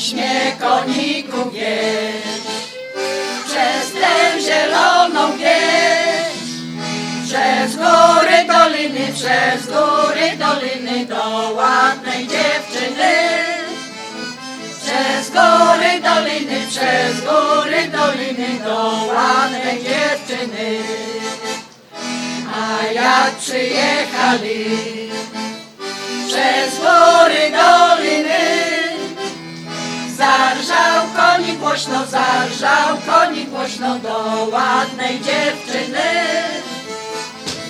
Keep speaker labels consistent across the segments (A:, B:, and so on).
A: piśnie koników wieś, przez tę zieloną wieś, przez góry, doliny, przez góry, doliny do ładnej dziewczyny. Przez góry, doliny, przez góry, doliny do ładnej dziewczyny. A jak przyjechali głośno, zarżał konik głośno do ładnej dziewczyny.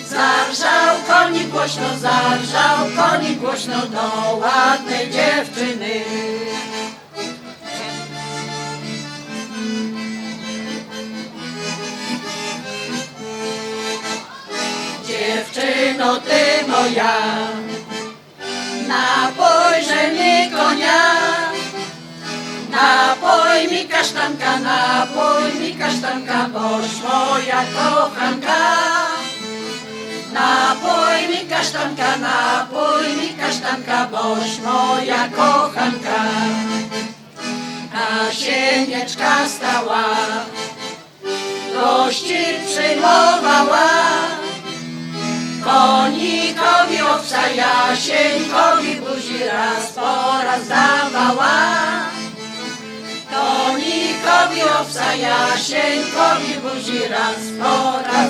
A: Zarżał konik głośno, zarżał konik głośno do ładnej dziewczyny. Dziewczyno ty moja, kasztanka, boś moja kochanka. Napój mi kasztanka, napój mi kasztanka, boś moja kochanka. A sienieczka stała, gości przyjmowała. Konikowi owca, jasieńkowi buzi raz po raz dawała. Konikowi owca, jasieńkowi buzi raz po raz dawała.